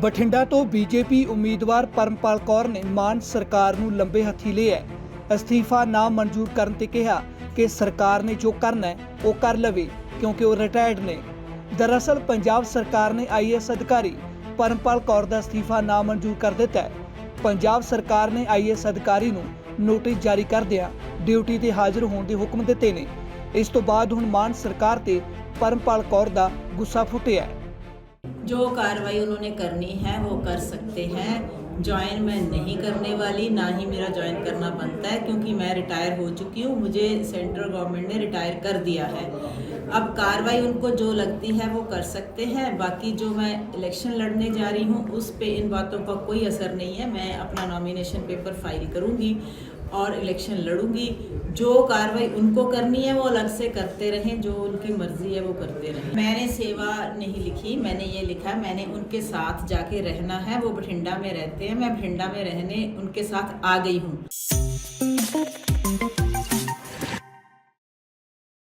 ਬਠਿੰਡਾ ਤੋਂ ਬੀਜੇਪੀ ਉਮੀਦਵਾਰ ਪਰਮਪਾਲ ਕੌਰ ਨੇ ਮਾਨ ਸਰਕਾਰ ਨੂੰ ਲੰਬੇ ਹੱਥੀ ਲਿਆ ਹੈ। ਅਸਤੀਫਾ ਨਾ ਮਨਜ਼ੂਰ ਕਰਨ ਤੇ ਕਿਹਾ ਕਿ ਸਰਕਾਰ ਨੇ ਜੋ ਕਰਨਾ ਹੈ, ਉਹ ਕਰ ਲਵੇ, ਕਿਉਂਕਿ ਉਹ ਰਿਟਾਇਰਡ ਨੇ। ਦਰਅਸਲ, ਪੰਜਾਬ ਸਰਕਾਰ ਨੇ ਆਈਐਸ ਅਧਿਕਾਰੀ ਪਰਮਪਾਲ ਕੌਰ ਦਾ ਅਸਤੀਫਾ ਨਾ ਮਨਜ਼ੂਰ ਕਰ ਦਿੱਤਾ ਹੈ। ਪੰਜਾਬ ਸਰਕਾਰ ਨੇ ਆਈਐਸ ਅਧਿਕਾਰੀ ਨੂੰ ਨੋਟਿਸ ਜਾਰੀ ਕਰਦਿਆਂ ਡਿਊਟੀ ਤੇ ਹਾਜ਼ਰ ਹੋਣ ਦੇ ਹੁਕਮ ਦਿੱਤੇ ਨੇ। ਇਸ ਤੋਂ ਬਾਅਦ ਹੁਣ ਮਾਨ ਸਰਕਾਰ ਤੇ ਪਰਮਪਾਲ ਕੌਰ ਦਾ ਗੁੱਸਾ ਫੁੱਟਿਆ ਹੈ। जो कार्रवाई उन्होंने करनी है, वो कर सकते हैं। ज्वाइन मैं नहीं करने वाली, ना ही मेरा ज्वाइन करना बनता है, क्योंकि मैं रिटायर हो चुकी हूँ, मुझे सेंट्रल गवर्नमेंट ने रिटायर कर दिया है। अब कार्रवाई उनको जो लगती है, वो कर सकते हैं। बाकी जो मैं इलेक्शन लड़ने जा रही हूँ, उस पे इन बातों का कोई असर नहीं है। मैं अपना नॉमिनेशन पेपर फ़ाइल करूँगी। और इलेक्शन लड़ूँगी। जो कार्रवाई उनको करनी है, वो अलग से करते रहें। जो उनकी मर्ज़ी है, वो करते रहें। मैंने सेवा नहीं लिखी, मैंने ये लिखा, मैंने उनके साथ जाके रहना है। वो बठिंडा में रहते हैं। मैं बठिंडा में रहने उनके साथ आ गई हूँ।